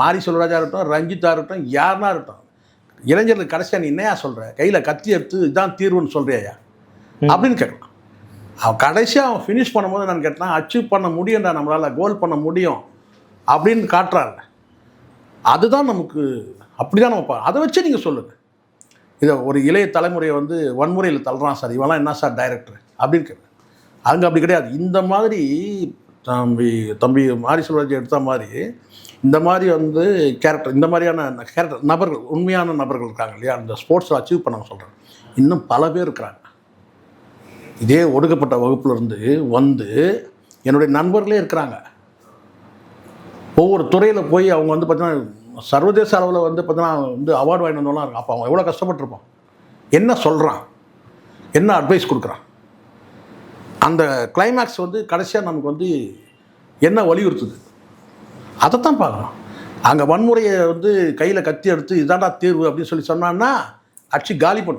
மாரி செல்வராஜா இருக்கட்டும் ரஞ்சித்தா இருக்கட்டும் யாருனா இருக்கட்டும். இளைஞர்களுக்கு கடைசியாக நீ என்னையா சொல்கிற கையில் கத்தி எடுத்து இதுதான் தீர்வுன்னு சொல்கிறியா அப்படின்னு கேட்கலாம். அவன் கடைசியாக அவன் ஃபினிஷ் பண்ணும்போது நான் கேட்டான் அச்சீவ் பண்ண முடியும்டா நம்மளால் கோல் பண்ண முடியும். அப்படின்னு காட்டுறாரு. அதுதான் நமக்கு அப்படி தான் நம்ம அதை வச்சு நீங்கள் சொல்லுங்கள் இதை ஒரு இளைய தலைமுறையை வந்து வன்முறையில் தள்ளுறான் சார். இவெல்லாம் என்ன சார் டைரக்டர் அப்படின்னு கேட்குறேன் அங்கே அப்படி கிடையாது. இந்த மாதிரி தம்பி தம்பி மாரி செல்வராஜ் எடுத்த மாதிரி இந்த மாதிரி வந்து கேரக்டர் இந்த மாதிரியான கேரக்டர் நபர்கள் உண்மையான நபர்கள் இருக்காங்க இல்லையா? அந்த ஸ்போர்ட்ஸில் அச்சீவ் பண்ண சொல்கிறேன் இன்னும் பல பேர் இருக்கிறாங்க. இதே ஒடுக்கப்பட்ட வகுப்புலேருந்து வந்து என்னுடைய நண்பர்களே இருக்கிறாங்க. ஒவ்வொரு துறையில் போய் அவங்க வந்து பார்த்தீங்கன்னா சர்வதேச அளவில் வந்து பார்த்தீங்கன்னா வந்து அவார்டு வாங்கிட்டு வந்தவங்களாம் இருக்கும் அப்போ அவன் எவ்வளோ கஷ்டப்பட்டுருப்பான்? என்ன சொல்கிறான் என்ன அட்வைஸ் கொடுக்குறான்? அந்த கிளைமேக்ஸ் வந்து கடைசியாக நமக்கு வந்து என்ன வலியுறுத்துது? அதைத்தான் பார்க்கணும். அங்கே வன்முறையை வந்து கையில் கத்தி எடுத்து இதாண்டா தீர்வு அப்படின்னு சொல்லி சொன்னான்னா அடிச்சு காலி பண்ணும்